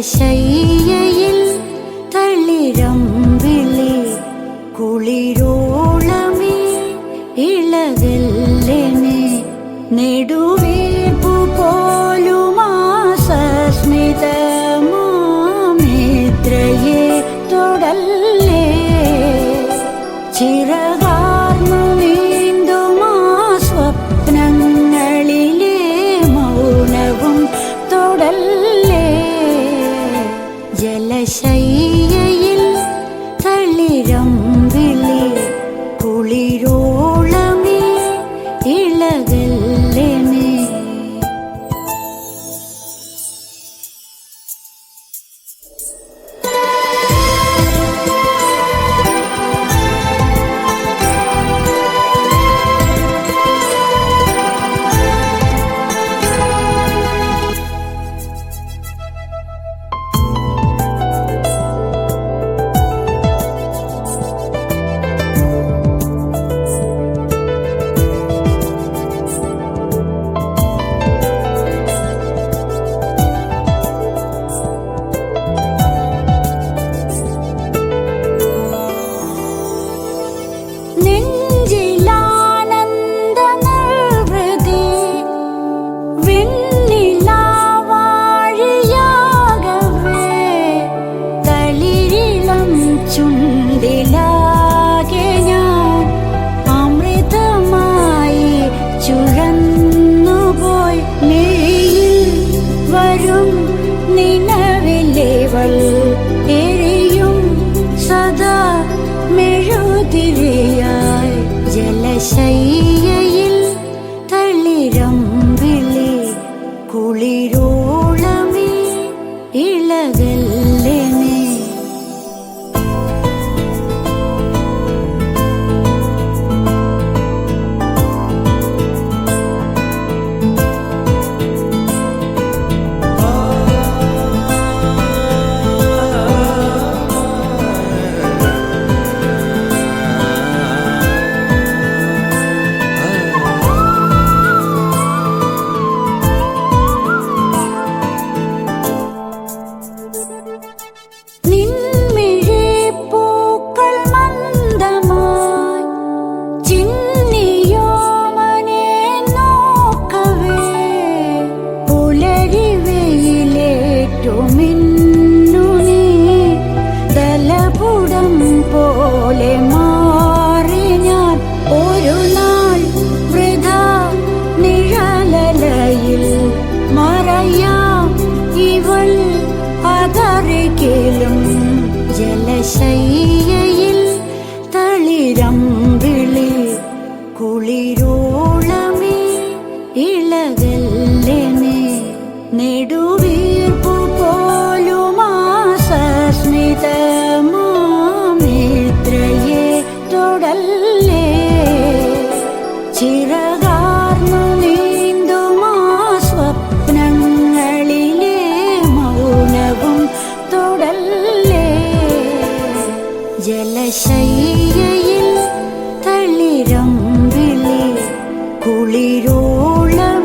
ജലശയ്യയിൽ തളിരം വിളി കുളിരോളമേ ഇളകല്ലേ നെടുവേപ്പു പോലുമാസസ്മിതമാമിത്രയെ തുടല്ലേ ചിറകാർന്നു നീന്തുമാ ജലശയ്യയിൽ മെഴുതിരിയായി ജലശയ്യയിൽ ദലപുടം പോലെ മാറി ഞാൻ ഒരു നാൾ വൃഥ നിഴലയിൽ മറയാം ഇവൾ അതറികേലും ജലശയ്യയിൽ ജലശയ്യയിൽ തളിരം വിളി കുളിരോളം